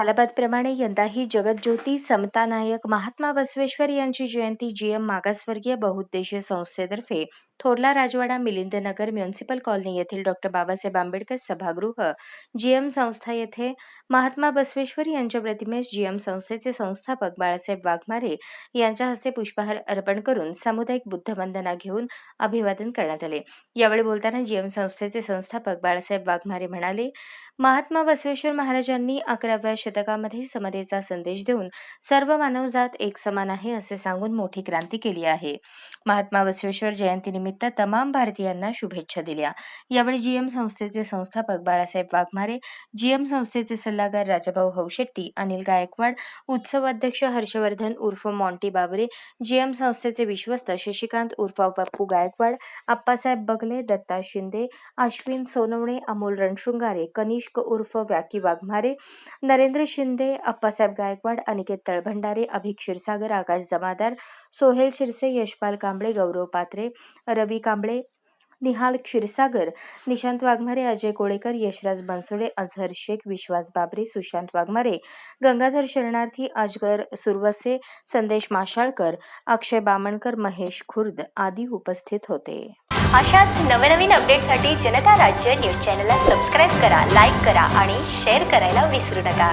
सालाबादप्रमाणे यंदाही जगज्योती समतानायक महात्मा बसवेश्वर यांची जयंती जीएम मागासवर्गीय बहुउद्देशीय संस्थेतर्फे थोरला राजवाडा मिलिंदनगर म्युन्सिपल कॉलनी येथील डॉक्टर बाबासाहेब आंबेडकर सभागृह जी एम संस्था येथे महात्मा बसवेश्वर यांच्या प्रतिमेस जीएम संस्थेचे संस्थापक बाळासाहेब वाघमारे यांच्या हस्ते पुष्पहार अर्पण करून सामुदायिक बुद्धवंदना घेऊन अभिवादन करण्यात आले. यावेळी बोलताना जी एम संस्थेचे संस्थापक बाळासाहेब वाघमारे म्हणाले महात्मा बसवेश्वर महाराजांनी अकराव्या शतकामध्ये समतेचा संदेश देऊन सर्व मानवजात एक समान आहे असे सांगून मोठी क्रांती केली आहे. महात्मा बसवेश्वर जयंतीनिमित्त तमाम भारतीयांना शुभेच्छा दिल्या. यावेळी जीएम संस्थेचे संस्थापक बाळासाहेब वाघमारे जीएम संस्थेचे सल्लागार राजाभाऊ हौशेट्टी अनिल गायकवाड उत्सव अध्यक्ष हर्षवर्धन उर्फ मॉन्टी बाबरे जीएम संस्थेचे विश्वस्त शशिकांत उर्फ पप्पू गायकवाड आप्पासाहेब बगले दत्ता शिंदे अश्विन सोनवणे अमोल रणशृंगारे कनिष्क उर्फ व्याकी वाघमारे नरेंद्र शिंदे अप्पासाहेब गायकवाड अनिकेत तळभंडारे अभिक क्षीरसागर आकाश जमादार सोहेल शिरसे यशपाल कांबळे गौरव पात्रे रवी कांबळे निहाल क्षीरसागर निशांत वाघमारे अजय कोळेकर यशराज बनसोडे अझहर शेख विश्वास बाबरे सुशांत वाघमारे गंगाधर शरणार्थी अजगर सुरवसे संदेश माशाळकर अक्षय बामणकर महेश खुर्द आदी उपस्थित होते. अशाच नवनवीन अपडेटसाठी जनता राज्य न्यूज चॅनलला सबस्क्राईब करा लाईक करा आणि शेअर करायला विसरू नका.